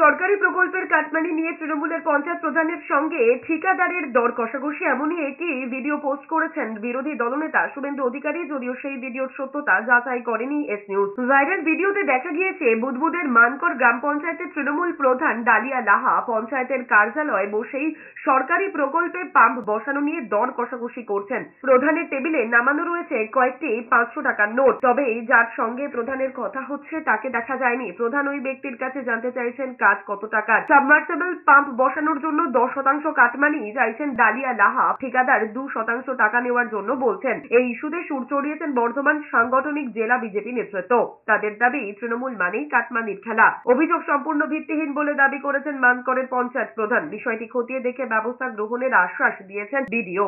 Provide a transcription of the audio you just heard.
সরকারি প্রকল্পের কাটমানি নিয়ে তৃণমূলের পঞ্চায়েত প্রধানের সঙ্গে ঠিকাদারের দর কষাকষি। এমনই একটি ভিডিও পোস্ট করেছেন বিরোধী দলনেতা শুভেন্দু অধিকারী, যদিও সেই ভিডিওর সত্যতা যাচাই করেনি এস নিউজ। ভাইরাল ভিডিওতে দেখা গিয়েছে, বুদবুদের মানকর গ্রাম পঞ্চায়েতের তৃণমূল প্রধান ডালিয়া লাহা পঞ্চায়েতের কার্যালয়ে বসেই সরকারি প্রকল্পে পাম্প বসানো নিয়ে দর কষাকষি করছেন। প্রধানের টেবিলে নামানো রয়েছে কয়েকটি পাঁচশো টাকার নোট। তবে যার সঙ্গে প্রধানের কথা হচ্ছে, তাকে দেখা যায়নি। প্রধান ওই ব্যক্তির কাছে জানতে চাইছেন কাজ কত টাকার সাবমার্সেবল পাম্প বসানোর জন্য দশ শতাংশ কাটমানি চাইছেন ডালিয়া লাহা ঠিকাদার দু শতাংশ টাকা নেওয়ার জন্য বলছেন। এই ইস্যুতে সুর চড়িয়েছেন বর্ধমান সাংগঠনিক জেলা বিজেপি নেতৃত্ব। তাদের দাবি, তৃণমূল মানেই কাটমানির খেলা। অভিযোগ সম্পূর্ণ ভিত্তিহীন বলে দাবি করেছেন মানকরের পঞ্চায়েত প্রধান। বিষয়টি খতিয়ে দেখে ব্যবস্থা গ্রহণের আশ্বাস দিয়েছেন বিডিও।